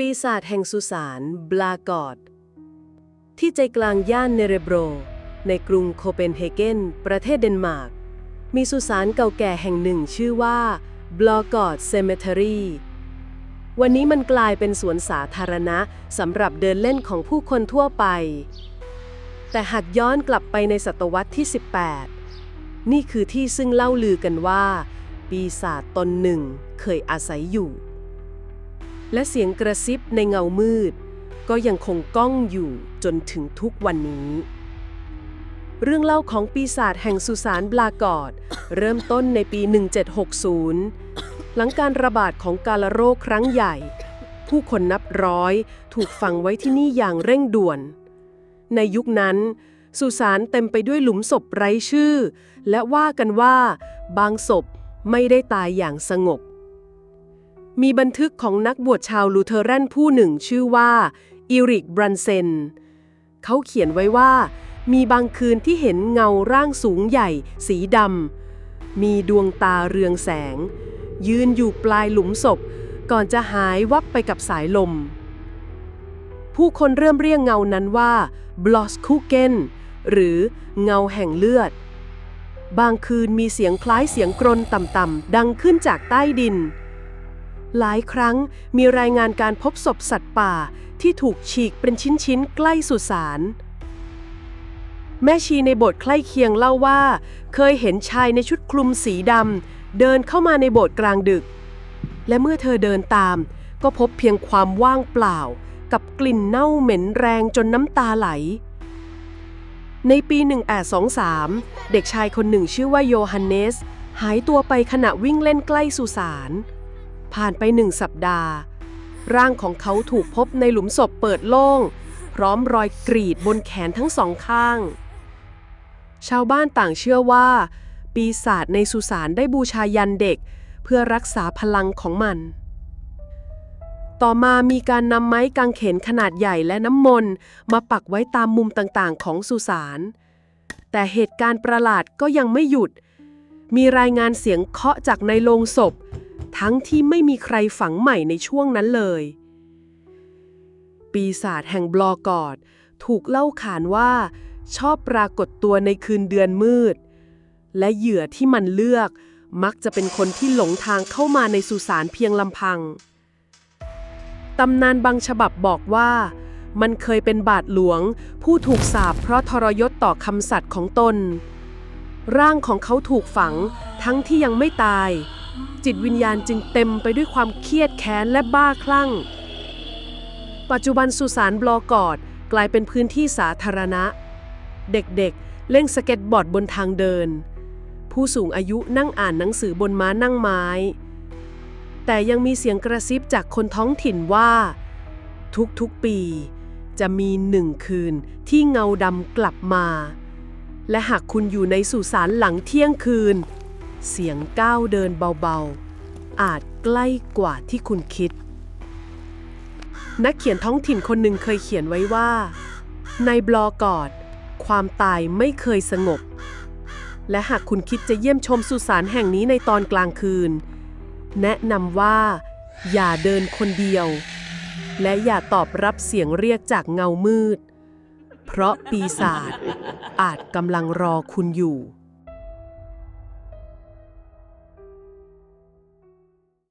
ปีศาจแห่งสุสานบลากอด ที่ใจกลางย่านเนเรโบร ในกรุงโคเปนเฮเกน ประเทศเดนมาร์ก มีสุสานเก่าแก่แห่งหนึ่งชื่อว่าบลากอดเซเม t รีวันนี้มันกลายเป็นสวนสาธารณะสำหรับเดินเล่นของผู้คนทั่วไป แต่หากย้อนกลับไปในศตวรรษที่ 18 นี่คือที่ซึ่งเล่าลือกันว่า ปีศาจตนหนึ่งเคยอาศัยอยู่ และเสียงกระซิบในเงามืด ก็ยังคงก้องอยู่จนถึงทุกวันนี้ เรื่องเล่าของปีศาจแห่งสุสานบลากอด เริ่มต้นในปี 1760 หลังการระบาดของกาลโรคครั้งใหญ่ ผู้คนนับร้อยถูกฝังไว้ที่นี่อย่างเร่งด่วน ในยุคนั้นสุสานเต็มไปด้วยหลุมศพไร้ชื่อ และว่ากันว่า บางศพไม่ได้ตายอย่างสงบ มีบันทึกของนักบวชชาวลูเทอรันผู้หนึ่งชื่อว่าอิริกบรันเซน เขาเขียนไว้ว่า มีบางคืนที่เห็นเงาร่างสูงใหญ่ สีดำ มีดวงตาเรืองแสง ยืนอยู่ปลายหลุมศพ ก่อนจะหายวับไปกับสายลม ผู้คนเริ่มเรียกเงานั้นว่าบลอสคูเกนหรือเงาแห่งเลือด บางคืนมีเสียงคล้ายเสียงกรนต่ำๆดังขึ้นจากใต้ดิน หลายครั้งมีรายงานการพบศพสัตว์ป่าที่ถูกฉีกเป็นชิ้นๆ ใกล้สุสาน แม่ชีในโบสถ์ใกล้เคียงเล่าว่า เคยเห็นชายในชุดคลุมสีดำเดินเข้ามาในโบสถ์กลางดึก และเมื่อเธอเดินตาม ก็พบเพียงความว่างเปล่า กับกลิ่นเน่าเหม็นแรงจนน้ำตาไหล ในปี1823 เด็กชายคนหนึ่งชื่อว่าโยฮันเนส หายตัวไปขณะวิ่งเล่นใกล้สุสาน ผ่านไปหนึ่งสัปดาห์ ร่างของเขาถูกพบในหลุมศพเปิดโล่ง พร้อมรอยกรีดบนแขนทั้งสองข้าง ชาวบ้านต่างเชื่อว่า ปีศาจในสุสานได้บูชายันเด็ก เพื่อรักษาพลังของมัน ต่อมามีการนำไม้กางเขนขนาดใหญ่และน้ำมนต์มาปักไว้ตามมุมต่างๆ ของสุสาน แต่เหตุการณ์ประหลาดก็ยังไม่หยุด มีรายงานเสียงเคาะจากในโลงศพ ทั้งที่ไม่มีใครฝังใหม่ในช่วงนั้นเลย ปีศาจแห่งบลอกอด ถูกเล่าขานว่า ชอบปรากฏตัวในคืนเดือนมืด และเหยื่อที่มันเลือกมักจะเป็นคนที่หลงทางเข้ามาในสุสานเพียงลำพัง ตำนานบางฉบับบอกว่า มันเคยเป็นบาทหลวง ผู้ถูกสาปเพราะทรยศต่อคำสัตย์ของตน ร่างของเขาถูกฝังทั้งที่ยังไม่ตาย จิตวิญญาณจึงเต็มไปด้วยความเครียดแค้นและบ้าคลั่ง ปัจจุบันสุสานบลอกอดกลายเป็นพื้นที่สาธารณะ เด็กๆ เล่นสเก็ตบอร์ดบนทางเดิน ผู้สูงอายุนั่งอ่านหนังสือบนม้านั่งไม้ แต่ยังมีเสียงกระซิบจากคนท้องถิ่นว่า ทุกๆปีจะมีหนึ่งคืนที่เงาดำกลับมา และหากคุณอยู่ในสุสานหลังเที่ยงคืน เสียงก้าวเดินเบาๆ อาจใกล้กว่าที่คุณคิด นักเขียนท้องถิ่นคนหนึ่งเคยเขียนไว้ว่า ในบลอกอด ความตายไม่เคยสงบ และหากคุณคิดจะเยี่ยมชมสุสานแห่งนี้ในตอนกลางคืน แนะนำว่า อย่าเดินคนเดียว และอย่าตอบรับเสียงเรียกจากเงามืด เพราะปีศาจอาจกำลังรอคุณอยู่